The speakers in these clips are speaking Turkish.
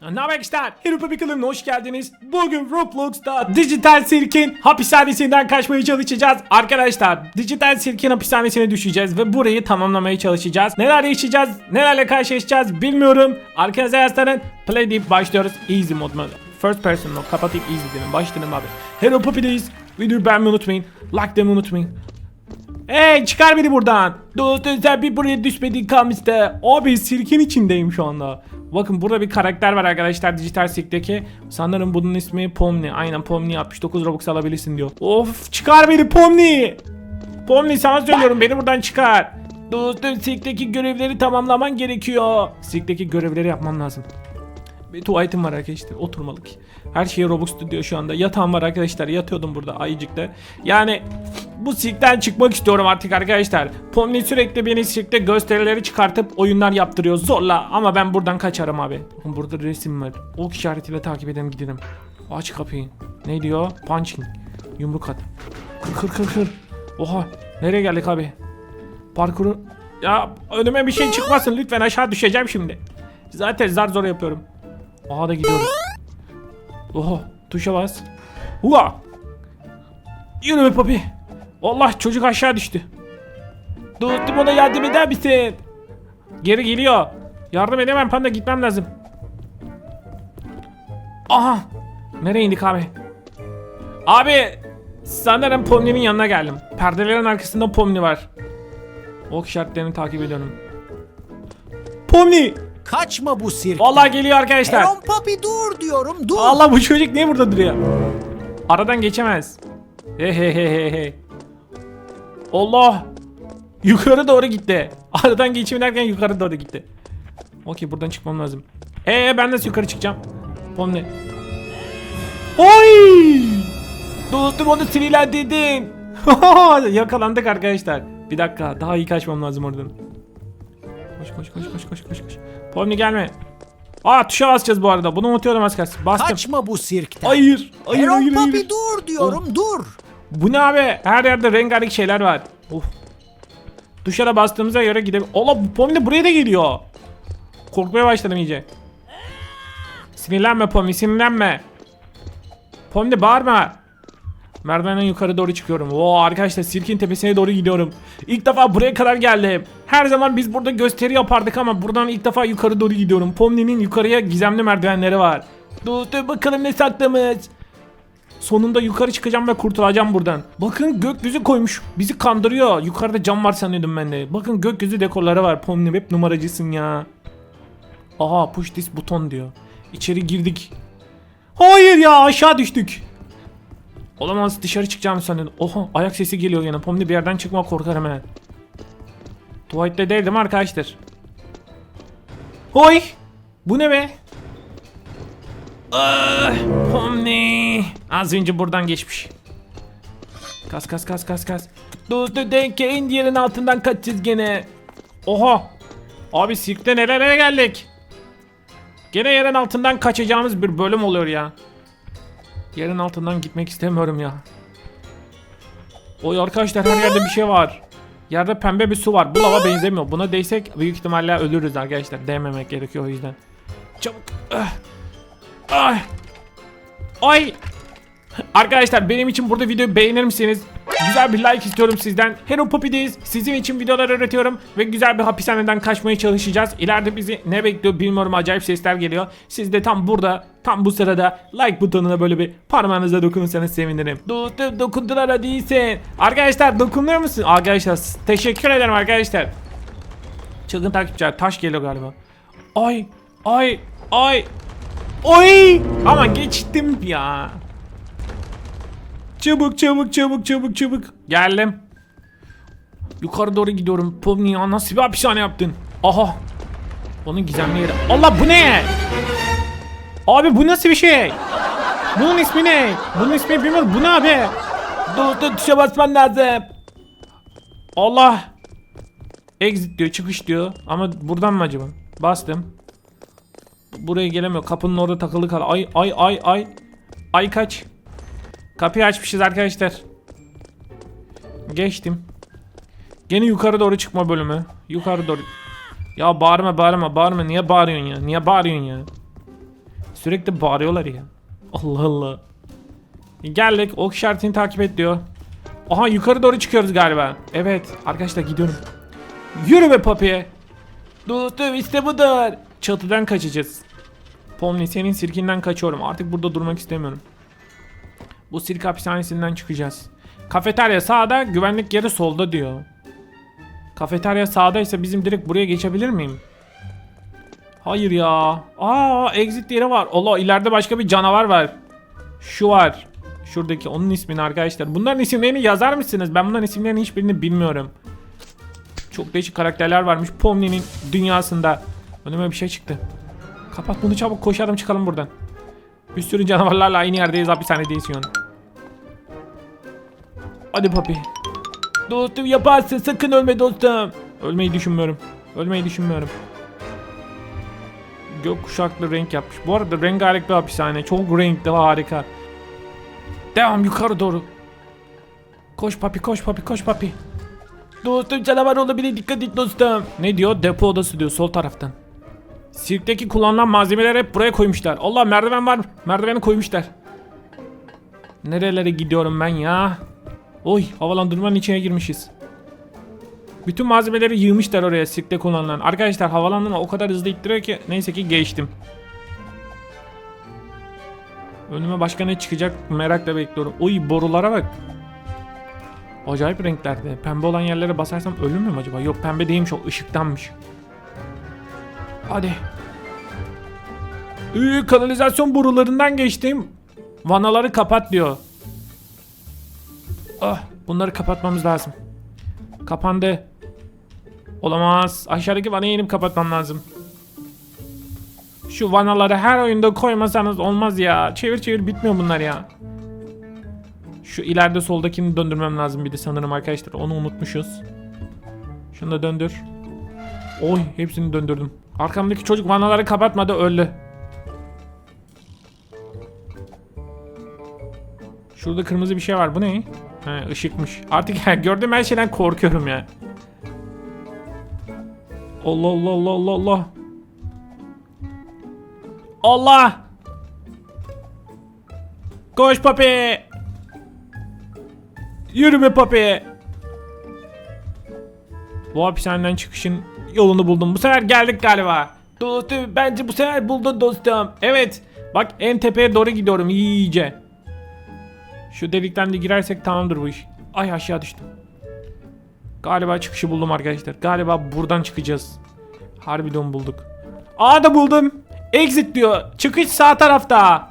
Ne haber gençler? Hero Puppy kanalına hoş geldiniz. Bugün Roblox'ta Dijital Sirk'in hapishanesinden kaçmaya çalışacağız. Arkadaşlar Dijital Sirk'in hapishanesine düşeceğiz ve burayı tamamlamaya çalışacağız. Neler yaşayacağız, nelerle karşılaşacağız bilmiyorum. Arkanıza yaslanın. Play deyip başlıyoruz. Easy mod mu? First person mode. Kapatayım easy dedim. Başlayalım abi. Hero Puppy'deyiz. Videoyu beğenmeyi unutmayın. Like demeyi unutmayın. Hey çıkar beni buradan. Dostum sen bir buraya düşmedin kalmıştı. Abi sirkin içindeyim şu anda. Bakın burada bir karakter var arkadaşlar dijital sirkteki. Sanırım bunun ismi Pomni. Aynen Pomni 69 Robux alabilirsin diyor. Of çıkar beni Pomni. Pomni sana söylüyorum beni buradan çıkar. Dostum sirkteki görevleri tamamlaman gerekiyor. Sirkteki görevleri yapmam lazım. Bir tuvaletim var arkadaşlar oturmalık. Her şey Robux diyor şu anda. Yatağım var arkadaşlar. Yatıyordum burada ayıcıkta. Yani bu sirkten çıkmak istiyorum artık arkadaşlar. Pomni sürekli beni sirkte gösterileri çıkartıp oyunlar yaptırıyor zorla. Ama ben buradan kaçarım abi. Burada resim var. Ok işaretiyle takip edelim gidelim. Aç kapıyı. Ne diyor? Punching. Yumruk at. Kır kır kır kır. Oha. Nereye geldik abi? Parkuru... Ya önüme bir şey çıkmasın lütfen aşağı düşeceğim şimdi. Zaten zar zor yapıyorum. Aha da gidiyoruz. Oha tuşa bas. Hua. Yürü be papi. Allah çocuk aşağı düştü. Dostum ona yardım eder misin? Geri geliyor. Yardım edemem panda gitmem lazım. Aha. Nereye indik abi? Abi sanırım Pomni'nin yanına geldim. Perdelerin arkasında Pomni var. Ok işaretlerini takip ediyorum. Pomni! Kaçma bu sirk. Vallahi geliyor arkadaşlar. Elon Papi dur diyorum dur. Allah bu çocuk niye burada duruyor? Aradan geçemez. He he he he he. Allah. Yukarı doğru gitti. Aradan geçeyim derken yukarı doğru gitti. Okey buradan çıkmam lazım. Ee ben nasıl yukarı çıkacağım? Pomni. Oy! Dostum onu sinirlendirdin. Yakalandık arkadaşlar. Bir dakika daha iyi kaçmam lazım oradan. Koş koş koş koş koş koş koş. Pomni gelme. Aa tuşa basacağız bu arada. Bunu unutuyordum az kalsın. Bastım. Kaçma bu sirkten. Hayır. Hayır Elon hayır Papi hayır. dur diyorum dur. Bu ne abi? Her yerde rengarenk şeyler var. Of. Da bastığımıza göre gidelim. Allah bu Pomni buraya da geliyor. Korkmaya başladım iyice. Sinirlenme Pomni sinirlenme. Pomni bağırma. Merdivenden yukarı doğru çıkıyorum. Oo arkadaşlar sirkin tepesine doğru gidiyorum. İlk defa buraya kadar geldim. Her zaman biz burada gösteri yapardık ama buradan ilk defa yukarı doğru gidiyorum. Pomni'nin yukarıya gizemli merdivenleri var. Dostum bakalım ne saklamış. Sonunda yukarı çıkacağım ve kurtulacağım buradan. Bakın gökyüzü koymuş. Bizi kandırıyor. Yukarıda cam var sanıyordum ben de. Bakın gökyüzü dekorları var. Pomni hep numaracısın ya. Aha push this buton diyor. İçeri girdik. Hayır ya aşağı düştük. Olamaz dışarı çıkacağım sanıyordum. Oha ayak sesi geliyor yine. Pomni bir yerden çıkma korkarım he. Tuvalette değildim arkadaşlar. Hoy. Bu ne be? Ah, Pomni. Az önce buradan geçmiş. Kas kas kas kas kas. Dostu denkeyin yerin altından kaçacağız gene. Oha. Abi sirkte nerelere geldik? Gene yerin altından kaçacağımız bir bölüm oluyor ya. Yerin altından gitmek istemiyorum ya. Oy arkadaşlar her yerde bir şey var. Yerde pembe bir su var. Bu lava benzemiyor. Buna değsek büyük ihtimalle ölürüz arkadaşlar. Değmemek gerekiyor o yüzden. Çabuk. Ah. Ay. Ay. Arkadaşlar benim için burada videoyu beğenir misiniz? Güzel bir like istiyorum sizden. Hero Puppy'deyiz. Sizin için videolar üretiyorum ve güzel bir hapishaneden kaçmaya çalışacağız. İleride bizi ne bekliyor bilmiyorum. Acayip sesler geliyor. Siz de tam burada, tam bu sırada like butonuna böyle bir parmağınıza dokunursanız sevinirim. Dostum dokundular hadi iyisin. Arkadaşlar dokunuyor musun? Arkadaşlar teşekkür ederim arkadaşlar. Çılgın takipçiler taş geliyor galiba. Ay, ay, ay. Oy! Ama geçtim ya. Çabuk çabuk çabuk çabuk çabuk. Geldim. Yukarı doğru gidiyorum. Pomni ya nasıl bir hapishane yaptın? Aha. Onun gizemli yeri. Allah bu ne? Abi bu nasıl bir şey? Bunun ismi ne? Bunun ismi bilmiyorum. Bu ne abi? Dur dur tuşa basman lazım. Allah. Exit diyor çıkış diyor. Ama buradan mı acaba? Bastım. Buraya gelemiyor. Kapının orada takılı kal. Ay ay ay ay. Ay kaç. Kapıyı açmışız arkadaşlar. Geçtim. Gene yukarı doğru çıkma bölümü. Yukarı doğru. Ya bağırma bağırma bağırma. Niye bağırıyorsun ya? Niye bağırıyorsun ya? Sürekli bağırıyorlar ya. Allah Allah. Geldik. Ok işaretini takip et diyor. Aha yukarı doğru çıkıyoruz galiba. Evet. Arkadaşlar gidiyorum. Yürü be papi. Dostum işte budur. Çatıdan kaçacağız. Pomni senin sirkinden kaçıyorum. Artık burada durmak istemiyorum. Bu sirk hapishanesinden çıkacağız. Kafeterya sağda, güvenlik yeri solda diyor. Kafeterya sağdaysa bizim direkt buraya geçebilir miyim? Hayır ya. Aa exit yeri var. Allah ileride başka bir canavar var. Şu var. Şuradaki onun ismini arkadaşlar. Bunların isimlerini yazar mısınız? Ben bunların isimlerini hiçbirini bilmiyorum. Çok değişik karakterler varmış Pomni'nin dünyasında. Önüme bir şey çıktı. Kapat bunu çabuk koşalım çıkalım buradan. Bir sürü canavarlarla aynı yerdeyiz hapishanedeyiz şu an. Hadi papi. Dostum yaparsın sakın ölme dostum. Ölmeyi düşünmüyorum. Ölmeyi düşünmüyorum. Gökkuşaklı renk yapmış. Bu arada rengarenk bir hapishane. Çok renkli harika. Devam yukarı doğru. Koş papi koş papi koş papi. Dostum canavar olabilir dikkat et dostum. Ne diyor? Depo odası diyor sol taraftan. Sirkteki kullanılan malzemeler hep buraya koymuşlar. Allah merdiven var. Merdiveni koymuşlar. Nerelere gidiyorum ben ya? Oy havalandırmanın içine girmişiz. Bütün malzemeleri yığmışlar oraya sirkte kullanılan. Arkadaşlar havalandırma o kadar hızlı ittiriyor ki neyse ki geçtim. Önüme başka ne çıkacak merakla bekliyorum. Oy borulara bak. Acayip renklerde. Pembe olan yerlere basarsam ölür müyüm acaba? Yok pembe değilmiş o ışıktanmış. Hadi. Ee, kanalizasyon borularından geçtim. Vanaları kapat diyor. Ah, bunları kapatmamız lazım. Kapandı. Olamaz. Aşağıdaki vanayı inip kapatmam lazım. Şu vanaları her oyunda koymasanız olmaz ya. Çevir çevir bitmiyor bunlar ya. Şu ileride soldakini döndürmem lazım bir de sanırım arkadaşlar. Onu unutmuşuz. Şunu da döndür. Oy hepsini döndürdüm. Arkamdaki çocuk vanaları kapatmadı öldü. Şurada kırmızı bir şey var. Bu ne? He, ışıkmış. Artık gördüğüm her şeyden korkuyorum ya. Allah Allah Allah Allah Allah. Allah! Koş papi! Yürü be papi! Bu hapishaneden çıkışın yolunu buldum. Bu sefer geldik galiba. Dostum bence bu sefer buldun dostum. Evet. Bak en tepeye doğru gidiyorum iyice. Şu delikten de girersek tamamdır bu iş. Ay aşağı düştüm. Galiba çıkışı buldum arkadaşlar. Galiba buradan çıkacağız. Harbiden bulduk. Aa da buldum. Exit diyor. Çıkış sağ tarafta.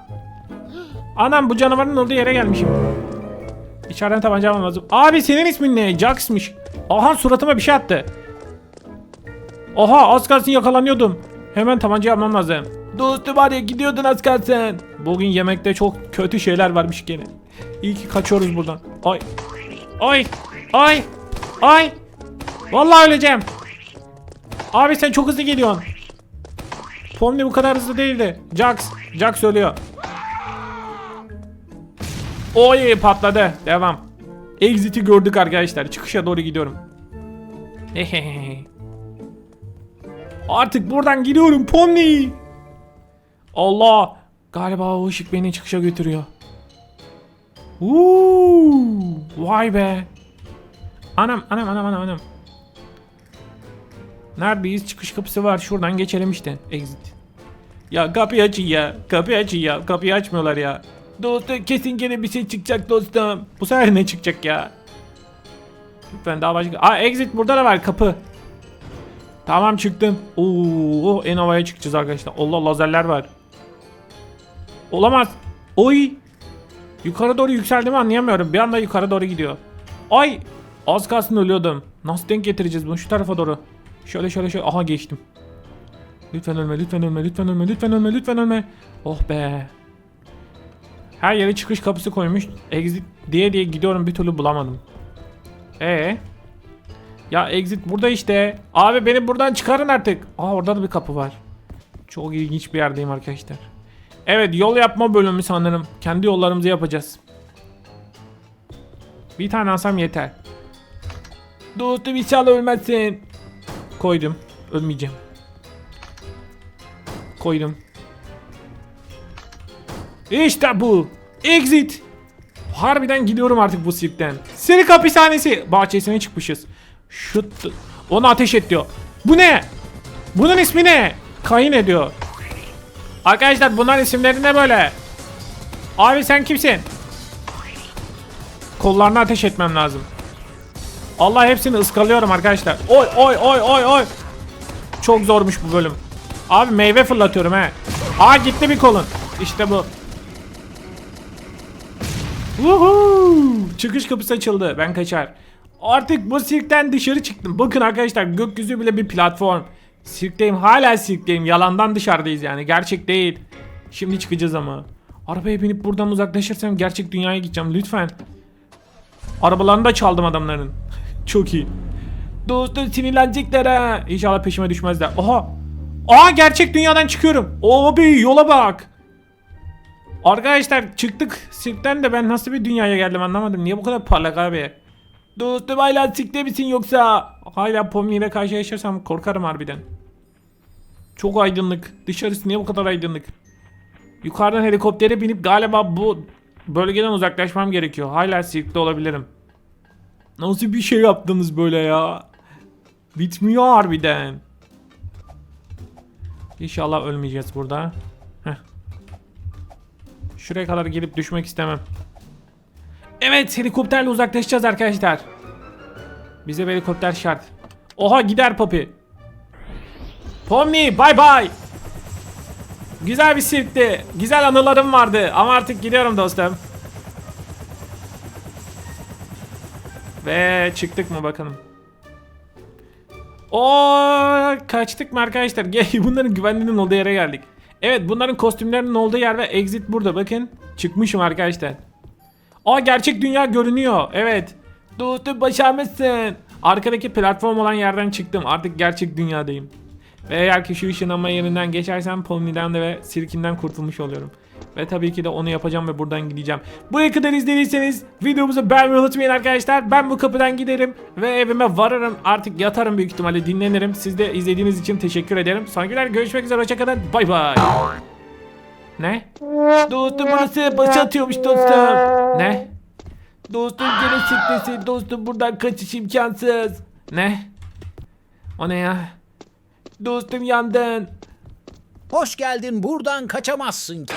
Anam bu canavarın olduğu yere gelmişim. İçeriden tabanca almam lazım. Abi senin ismin ne? Jax'mış. Aha suratıma bir şey attı. Oha az kalsın yakalanıyordum. Hemen tabancayı almam lazım. Dostum var ya gidiyordun az kalsın. Bugün yemekte çok kötü şeyler varmış gene. İyi ki kaçıyoruz buradan. Ay. Ay. Ay. Ay. Vallahi öleceğim. Abi sen çok hızlı geliyorsun. Pomni bu kadar hızlı değildi. Jax. Jax ölüyor. Oy patladı. Devam. Exit'i gördük arkadaşlar. Çıkışa doğru gidiyorum. Artık buradan gidiyorum Pomni. Allah. Galiba o ışık beni çıkışa götürüyor. Uuu. Vay be. Anam anam anam anam anam. Neredeyiz? Çıkış kapısı var. Şuradan geçelim işte. Exit. Ya kapıyı açın ya. Kapıyı açın ya. Kapıyı açmıyorlar ya. Dostum kesin gene bir şey çıkacak dostum. Bu sefer ne çıkacak ya? Lütfen daha başka. Aa exit burada da var kapı. Tamam çıktım. Oo en havaya çıkacağız arkadaşlar. Allah lazerler var. Olamaz. Oy. Yukarı doğru yükseldiğimi anlayamıyorum. Bir anda yukarı doğru gidiyor. Ay. Az kalsın ölüyordum. Nasıl denk getireceğiz bunu şu tarafa doğru? Şöyle şöyle şöyle. Aha geçtim. Lütfen ölme, lütfen ölme, lütfen ölme, lütfen ölme, lütfen ölme. Oh be. Her yere çıkış kapısı koymuş. Exit diye diye gidiyorum bir türlü bulamadım. Ee? Ya exit burada işte. Abi beni buradan çıkarın artık. Aa orada da bir kapı var. Çok ilginç bir yerdeyim arkadaşlar. Evet yol yapma bölümü sanırım. Kendi yollarımızı yapacağız. Bir tane alsam yeter. Dostum inşallah ölmezsin. Koydum. Ölmeyeceğim. Koydum. İşte bu. Exit. Harbiden gidiyorum artık bu sirkten. Sirk hapishanesi. Bahçesine çıkmışız. Şu t- onu ateş et diyor. Bu ne? Bunun ismi ne? Kayın ediyor. Arkadaşlar bunların isimleri ne böyle? Abi sen kimsin? Kollarına ateş etmem lazım. Allah hepsini ıskalıyorum arkadaşlar. Oy oy oy oy oy. Çok zormuş bu bölüm. Abi meyve fırlatıyorum he. Aa gitti bir kolun. İşte bu. Woohoo! Çıkış kapısı açıldı. Ben kaçar. Artık bu sirkten dışarı çıktım. Bakın arkadaşlar gökyüzü bile bir platform. Sirkteyim. Hala sirkteyim. Yalandan dışarıdayız yani. Gerçek değil. Şimdi çıkacağız ama. Arabaya binip buradan uzaklaşırsam gerçek dünyaya gideceğim. Lütfen. Arabalarını da çaldım adamların. Çok iyi. Dostum sinirlenecekler ha. İnşallah peşime düşmezler. Aha. Aa gerçek dünyadan çıkıyorum. Abi yola bak. Arkadaşlar çıktık sirkten de ben nasıl bir dünyaya geldim anlamadım. Niye bu kadar parlak abi? Dostum hala sirkte misin yoksa? Hala Pomni ile karşılaşırsam korkarım harbiden. Çok aydınlık. Dışarısı niye bu kadar aydınlık? Yukarıdan helikoptere binip galiba bu bölgeden uzaklaşmam gerekiyor. Hala sirkte olabilirim. Nasıl bir şey yaptınız böyle ya? Bitmiyor harbiden. İnşallah ölmeyeceğiz burada. Şuraya kadar gelip düşmek istemem. Evet helikopterle uzaklaşacağız arkadaşlar. Bize bir helikopter şart. Oha gider Poppy. Pomni bay bay. Güzel bir sirkti. Güzel anılarım vardı ama artık gidiyorum dostum. Ve çıktık mı bakalım. Oo kaçtık mı arkadaşlar? Bunların güvenliğinin olduğu yere geldik. Evet bunların kostümlerinin olduğu yer ve exit burada bakın. Çıkmışım arkadaşlar. Aa gerçek dünya görünüyor. Evet. Dostum başarmışsın. Arkadaki platform olan yerden çıktım. Artık gerçek dünyadayım. Ve eğer ki şu ışınlanma yerinden geçersem Pomni'den de ve Sirkin'den kurtulmuş oluyorum. Ve tabii ki de onu yapacağım ve buradan gideceğim. Buraya kadar izlediyseniz videomuzu beğenmeyi unutmayın arkadaşlar. Ben bu kapıdan giderim ve evime varırım. Artık yatarım büyük ihtimalle dinlenirim. Siz de izlediğiniz için teşekkür ederim. Sonrakiler görüşmek üzere. Hoşçakalın. Bay bay. Ne? Dostum burası baş atıyormuş dostum. Ne? Dostum gene siklesin. Dostum buradan kaçış imkansız. Ne? O ne ya? Dostum yandın. Hoş geldin buradan kaçamazsın ki.